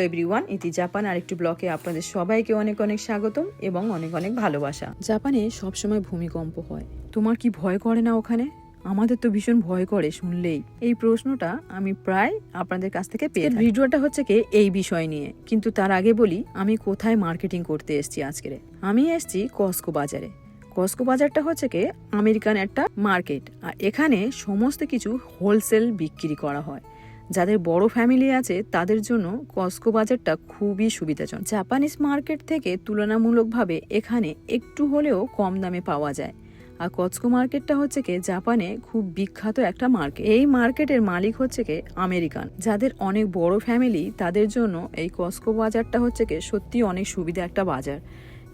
Everyone ইতি Japan আরেকটু ব্লকে আপনাদের সবাইকে অনেক অনেক স্বাগতম এবং অনেক অনেক ভালোবাসা। জাপানে সবসময় ভূমিকম্প হয়। তোমার কি ভয় করে না ওখানে? আমাদের তো ভীষণ ভয় করে শুনলেই। এই প্রশ্নটা আমি প্রায় আপনাদের কাছ থেকে পেয়ে ভিডিওটা হচ্ছে কি এই বিষয় নিয়ে। কিন্তু তার আগে বলি আমি কোথায় মার্কেটিং করতে এসছি আজকে আমি এসছি কস্কো বাজারে। কস্কো বাজারটা হচ্ছে কি আমেরিকান একটা মার্কেট আর এখানে সমস্ত কিছু হোলসেল বিক্রি করা হয়। যাদের বড় ফ্যামিলি আছে, তাদের জন্য কস্কো বাজারটা খুবই সুবিধাজনক। জাপানিজ মার্কেট থেকে তুলনামূলকভাবে এখানে একটু হলেও কম দামে পাওয়া যায়। আর কস্কো মার্কেটটা হচ্ছে কি জাপানে খুব বিখ্যাত একটা মার্কেট এই মার্কেটের মালিক হচ্ছে কি আমেরিকান যাদের অনেক বড় ফ্যামিলি তাদের জন্য এই কস্কো বাজারটা হচ্ছে কি সত্যি অনেক সুবিধা একটা বাজার।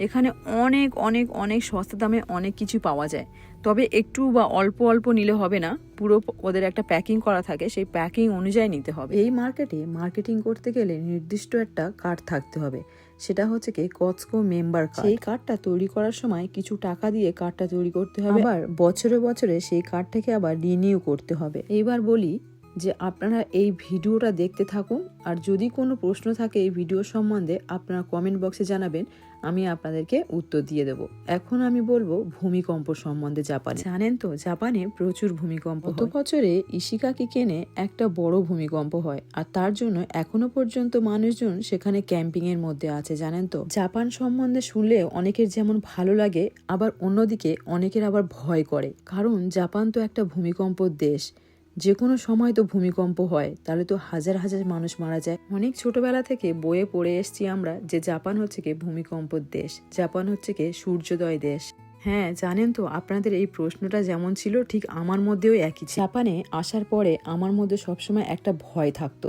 এখানে অনেক অনেক অনেক সস্তা দামে অনেক কিছু পাওয়া যায়। তবে একটু বা অল্প অল্প নিলে হবে না। পুরো ওদের একটা প্যাকিং করা থাকে সেই প্যাকিং অনুযায়ী নিতে হবে। এই মার্কেটে মার্কেটিং করতে গেলে নির্দিষ্ট একটা কার্ড থাকতে হবে। সেটা হচ্ছে কি কচকো মেম্বার কার্ড সেই কার্ডটা তৈরি করার সময় কিছু টাকা দিয়ে কার্ডটা তৈরি করতে হবে। আবার বছরে বছরে সেই কার্ড থেকে আবার রিনিউ করতে হবে। এইবার বলি যে আপনারা এই ভিডিওটা দেখতে থাকুন আর যদি কোনো প্রশ্ন থাকে এই ভিডিও সম্বন্ধে আপনারা কমেন্ট বক্সে জানাবেন আমি আপনাদেরকে উত্তর দিয়ে দেব। এখন আমি বলব ভূমিকম্প সম্বন্ধে জাপানে। জানেন তো জাপানে প্রচুর ভূমিকম্প গত বছরে ইশিকাকে কেনে একটা বড় ভূমিকম্প হয় আর তার জন্য এখনও পর্যন্ত মানুষজন সেখানে ক্যাম্পিং এর মধ্যে আছে জানেন তো। জাপান সম্বন্ধে শুনলে অনেকের যেমন ভালো লাগে আবার অন্যদিকে অনেকের আবার ভয় করে। কারণ জাপান তো একটা ভূমিকম্পর দেশ। যে কোনো সময় তো ভূমিকম্প হয়, তাহলে তো হাজার হাজার মানুষ মারা যায়। অনেক ছোটবেলা থেকে বইয়ে পড়ে এসছি আমরা যে জাপান হচ্ছে কি ভূমিকম্পর দেশ, জাপান হচ্ছে কি সূর্যোদয় দেশ। হ্যাঁ জানেন তো আপনাদের এই প্রশ্নটা যেমন ছিল, ঠিক আমার মধ্যেও একই ছিল। জাপানে আসার পরে আমার মধ্যে সবসময় একটা ভয় থাকতো।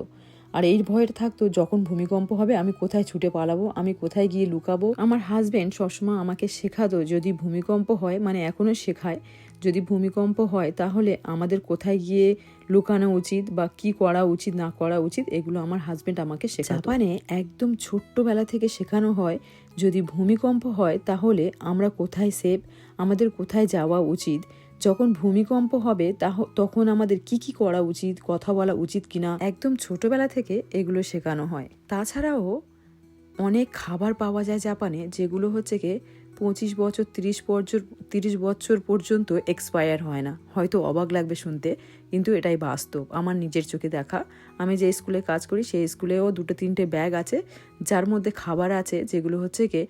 আর এই ভয়টা থাকতো, যখন ভূমিকম্প হবে আমি কোথায় ছুটে পালাবো, আমি কোথায় গিয়ে লুকাবো? আমার হাজবেন্ড সবসময় আমাকে শেখাতো, যদি ভূমিকম্প হয় মানে এখনও শেখায় যদি ভূমিকম্প হয়, তাহলে আমাদের কোথায় গিয়ে লুকানো উচিত বা কি করা উচিত, না করা উচিত, এগুলো আমার হাজবেন্ড আমাকে শেখাতো। জাপানে একদম ছোট্টবেলা থেকে শেখানো হয়, যদি ভূমিকম্প হয়, তাহলে আমরা কোথায় সেফ আমাদের কোথায় যাওয়া উচিত? যখন ভূমিকম্প হবে, তাহ- তখন আমাদের কি কি করা উচিত, কথা বলা উচিত কিনা, একদম ছোটবেলা থেকে এগুলো শেখানো হয়। তাছাড়াও অনেক খাবার পাওয়া যায় জাপানে, যেগুলো হচ্ছে কি পঁচিশ বছর, তিরিশ বছর তিরিশ বছর পর্যন্ত এক্সপায়ার হয় না। হয়তো অবাক লাগবে শুনতে, কিন্তু এটাই বাস্তব। আমার নিজের চোখে দেখা। আমি যে স্কুলে কাজ করি, সেই স্কুলেও দুটো তিনটে ব্যাগ আছে, যার মধ্যে খাবার আছে, যেগুলো হচ্ছে কি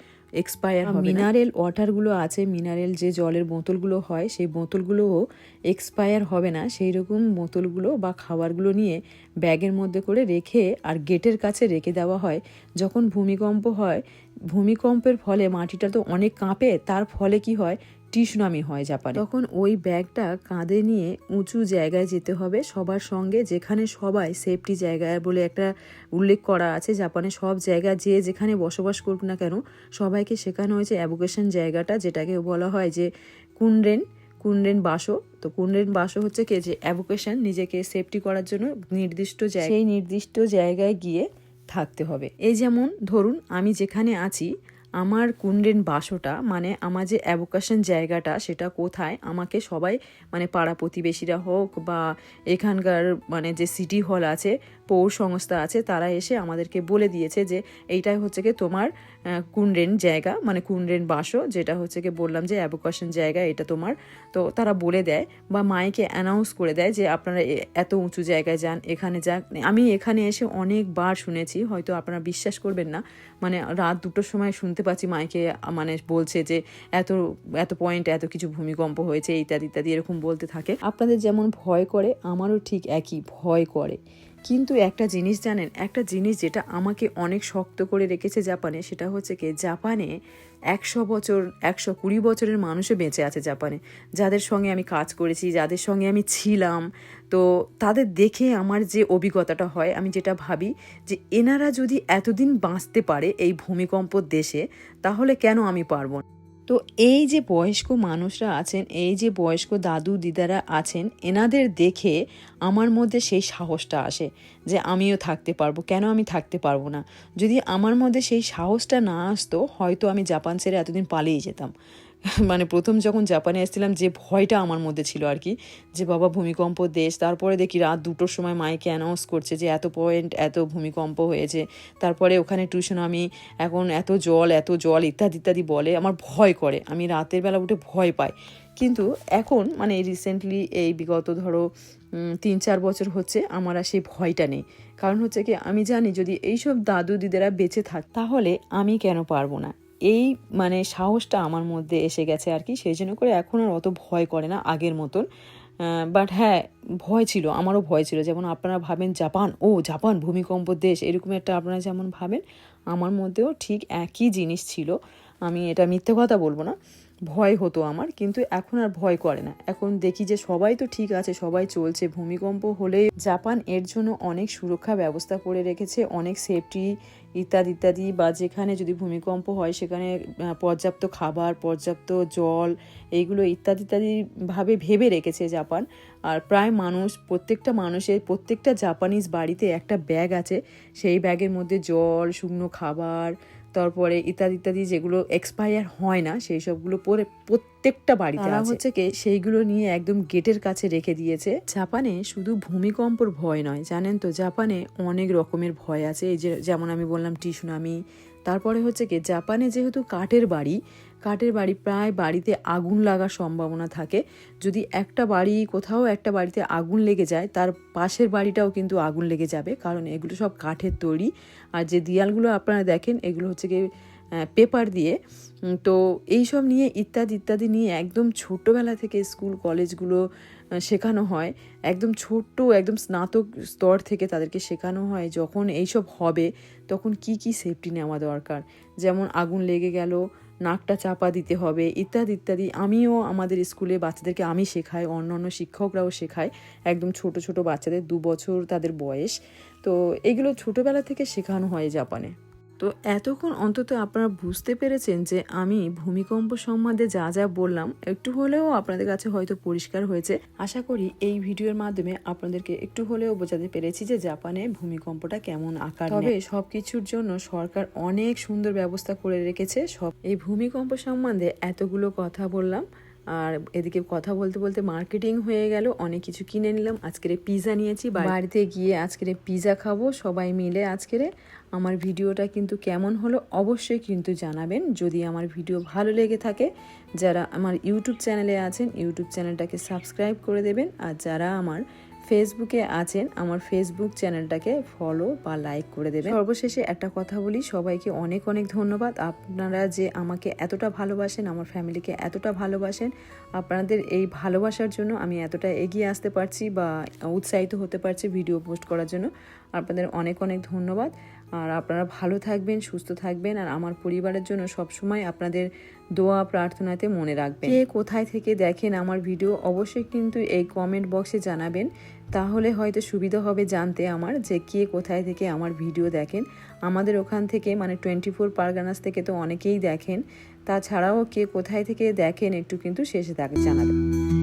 এক্সপায়ার হবে মিনারেল ওয়াটারগুলো আছে মিনারেল যে জলের বোতলগুলো হয় সেই বোতলগুলোও এক্সপায়ার হবে না। সেই রকম বোতলগুলো বা খাবারগুলো নিয়ে ব্যাগের মধ্যে করে রেখে আর গেটের কাছে রেখে দেওয়া হয়। যখন ভূমিকম্প হয় ভূমিকম্পের ফলে মাটিটা তো অনেক কাঁপে তার ফলে কি হয়? টিসুনামি হয় জাপানে। তখন ওই ব্যাগটা কাঁধে নিয়ে উঁচু জায়গায় যেতে হবে। সবার সঙ্গে যেখানে সবাই সেফটি জায়গায় বলে একটা উল্লেখ করা আছে জাপানে, সব জায়গা যে যেখানে বসবাস করুক না কেন, সবাইকে শেখানো হয়েছে অ্যাভোকেশন জায়গাটা, যেটাকে বলা হয় যে কুনরেন কুনরেন বাসো। তো কুনরেন বাসো হচ্ছে কি? যে অ্যাভোকেশন, নিজেকে সেফটি করার জন্য নির্দিষ্ট জায়গা সেই নির্দিষ্ট জায়গায় গিয়ে থাকতে হবে। এই যেমন ধরুন, আমি যেখানে আছি আমার কুণ্ডেন বাসটা মানে আমার যে অ্যাভোকেশন জায়গাটা, সেটা কোথায়? আমাকে সবাই মানে পাড়া প্রতিবেশীরা হোক বা এখানকার মানে যে সিটি হল আছে পৌর সংস্থা আছে তারা এসে আমাদেরকে বলে দিয়েছে যে এইটাই হচ্ছে কি তোমার আহ, কুন্ডেন জায়গা মানে কুন্ডেন বাসো যেটা হচ্ছে কি বললাম যে অ্যাভোকেশন জায়গা এটা তোমার। তো তারা বলে দেয় বা মাইকে অ্যানাউন্স করে দেয় যে আপনারা এত উঁচু জায়গায় যান এখানে যান। আমি এখানে এসে অনেকবার শুনেছি হয়তো আপনারা বিশ্বাস করবেন না মানে রাত দুটোর সময় শুনতে পাচ্ছি মাইকে মানে বলছে যে এত এত পয়েন্ট এত কিছু ভূমিকম্প হয়েছে ইত্যাদি ইত্যাদি এরকম বলতে থাকে। আপনাদের যেমন ভয় করে আমারও ঠিক একই ভয় করে। কিন্তু একটা জিনিস জানেন, একটা জিনিস যেটা আমাকে অনেক শক্ত করে রেখেছে জাপানে, সেটা হচ্ছে কি, জাপানে একশো বছর, একশো কুড়ি বছরের মানুষও বেঁচে আছে জাপানে যাদের সঙ্গে আমি কাজ করেছি, যাদের সঙ্গে আমি ছিলাম, তো তাদের দেখে আমার যে অভিজ্ঞতাটা হয়, আমি যেটা ভাবি যে এনারা যদি এতদিন বাঁচতে পারে এই ভূমিকম্পর দেশে, তাহলে কেন আমি পারব না? তো এই যে বয়স্ক মানুষরা আছেন, এই যে বয়স্ক দাদু দিদারা আছেন, এনাদের দেখে আমার মধ্যে সেই সাহসটা আসে যে আমিও থাকতে পারব। কেন আমি থাকতে পারব না? যদি আমার মধ্যে সেই সাহসটা না আসতো, হয়তো আমি জাপান ছেড়ে এতদিন পালিয়ে যেতাম। মানে প্রথম যখন জাপানে এসেছিলাম, যে ভয়টা আমার মধ্যে ছিল আর কি, যে বাবা ভূমিকম্প দেশ, তারপরে দেখি রাত দুটোর সময় মাইকে অ্যানাউন্স করছে যে এত পয়েন্ট এত ভূমিকম্প হয়েছে। তারপরে ওখানে টিউশন আমি এখন এত জল এত জল, ইত্যাদি ইত্যাদি বলে, আমার ভয় করে। আমি রাতের বেলা উঠে ভয় পাই। কিন্তু এখন মানে রিসেন্টলি এই বিগত ধরো তিন চার বছর হচ্ছে, আমার আর সেই ভয়টা নেই। কারণ হচ্ছে কি, আমি জানি যদি এইসব দাদু দিদিরা বেঁচে থাক, তাহলে আমি কেন পারব না? এই মানে সাহসটা আমার মধ্যে এসে গেছে আর কি, সেই জন্য করে এখন আর অত ভয় করে না আগের মতন। বাট হ্যাঁ ভয় ছিল, আমারও ভয় ছিল। যেমন আপনারা ভাবেন জাপান, ও জাপান, ভূমিকম্প, দেশ, এরকম একটা আপনারা যেমন ভাবেন, আমার মধ্যেও ঠিক একই জিনিস ছিল। আমি এটা মিথ্যে কথা বলব না, ভয় হতো আমার, কিন্তু এখন আর ভয় করে না। এখন দেখি যে সবাই তো ঠিক আছে, সবাই চলছে। ভূমিকম্প হলে জাপান এর জন্য অনেক সুরক্ষা ব্যবস্থা করে রেখেছে, অনেক সেফটি ইত্যাদি ইত্যাদি বা যেখানে যদি ভূমিকম্প হয় সেখানে পর্যাপ্ত খাবার, পর্যাপ্ত জল, এইগুলো ইত্যাদি ইত্যাদিভাবে ভেবে রেখেছে জাপান। আর প্রায় মানুষ, প্রত্যেকটা মানুষের, প্রত্যেকটা জাপানিজ বাড়িতে একটা ব্যাগ আছে। সেই ব্যাগের মধ্যে জল, শুকনো খাবার তারপরে ইত্যাদি ইত্যাদি যেগুলো এক্সপায়ার হয় না সেই সবগুলো পরে প্রত্যেকটা বাড়িতে তারা হচ্ছে কি সেইগুলো নিয়ে একদম গেটের কাছে রেখে দিয়েছে। জাপানে শুধু ভূমিকম্পর ভয় নয় জানেন তো? জাপানে অনেক রকমের ভয় আছে। এই যে যেমন আমি বললাম টিসুনামি তারপরে হচ্ছে কি জাপানে যেহেতু কাঠের বাড়ি কাঠের বাড়ি প্রায় বাড়িতে আগুন লাগার সম্ভাবনা থাকে। যদি একটা বাড়ি কোথাও একটা বাড়িতে আগুন লেগে যায়, তার পাশের বাড়িটাও কিন্তু আগুন লেগে যাবে, কারণ এগুলো সব কাঠের তৈরি। আর যে দেয়ালগুলো আপনারা দেখেন, এগুলো হচ্ছে গিয়ে পেপার দিয়ে। তো এইসব নিয়ে ইত্যাদি ইত্যাদি নিয়ে একদম ছোটোবেলা থেকে স্কুল, কলেজগুলো শেখানো হয়। একদম ছোট্ট, একদম স্নাতক স্তর থেকে তাদেরকে শেখানো হয় যখন এইসব হবে, তখন কি কি সেফটি নেওয়া দরকার? যেমন আগুন লেগে গেল নাকটা চাপা দিতে হবে, ইত্যাদি ইত্যাদি। আমিও আমাদের স্কুলে বাচ্চাদেরকে আমি শেখাই অন্য অন্য শিক্ষকরাও শেখায়। একদম ছোট ছোট বাচ্চাদের দু বছর তাদের বয়স। তো এগুলো ছোটোবেলা থেকে শেখানো হয় জাপানে। তো এতক্ষণ অন্তত আপনারা বুঝতে পেরেছেন যে আমি ভূমিকম্প সম্বন্ধে যা যা বললাম একটু হলেও আপনাদের কাছে হয়তো পরিষ্কার হয়েছে। আশা করি এই ভিডিওর মাধ্যমে আপনাদেরকে একটু হলেও বোঝাতে পেরেছি যে জাপানে ভূমিকম্পটা কেমন আকার তবে সবকিছুর জন্য সরকার অনেক সুন্দর ব্যবস্থা করে রেখেছে। সব এই ভূমিকম্প সম্বন্ধে এতগুলো কথা বললাম। আর এদিকে কথা বলতে বলতে মার্কেটিং হয়ে গেল, অনেক কিছু কিনে নিলাম। আজকের পিজা নিয়েছি। বাড়িতে গিয়ে আজকের পিজা খাব। সবাই মিলে আজকের আমার ভিডিওটা কিন্তু কেমন হলো অবশ্যই কিন্তু জানাবেন। যদি আমার ভিডিও ভালো লেগে থাকে, যারা আমার ইউটিউব চ্যানেলে আছেন ইউটিউব চ্যানেলটাকে সাবস্ক্রাইব করে দেবেন। আর যারা আমার ফেসবুকে আছেন, আমার ফেসবুক চ্যানেলটাকে ফলো বা লাইক করে দেবেন। সর্বশেষে একটা কথা বলি, সবাইকে অনেক অনেক ধন্যবাদ। আপনারা যে আমাকে এতটা ভালোবাসেন, আমার ফ্যামিলিকে এতটা ভালোবাসেন, আপনাদের এই ভালোবাসার জন্য আমি এতটা এগিয়ে আসতে পারছি বা উৎসাহিত হতে পারছি ভিডিও পোস্ট করার জন্য। আপনাদের অনেক অনেক ধন্যবাদ। আর আপনারা ভালো থাকবেন, সুস্থ থাকবেন। আর আমার পরিবারের জন্য সবসময় আপনাদের দোয়া, প্রার্থনাতে মনে রাখবেন। কে কোথায় থেকে দেখেন আমার ভিডিও অবশ্যই কিন্তু এই কমেন্ট বক্সে জানাবেন। তাহলে হয়তো সুবিধা হবে জানতে আমার যে কে কোথায় থেকে আমার ভিডিও দেখেন। আমাদের ওখান থেকে মানে টোয়েন্টি ফোর পারগানাস থেকে তো অনেকেই দেখেন। তাছাড়াও কে কোথায় থেকে দেখেন একটু কিন্তু শেষে তাকে জানাবেন।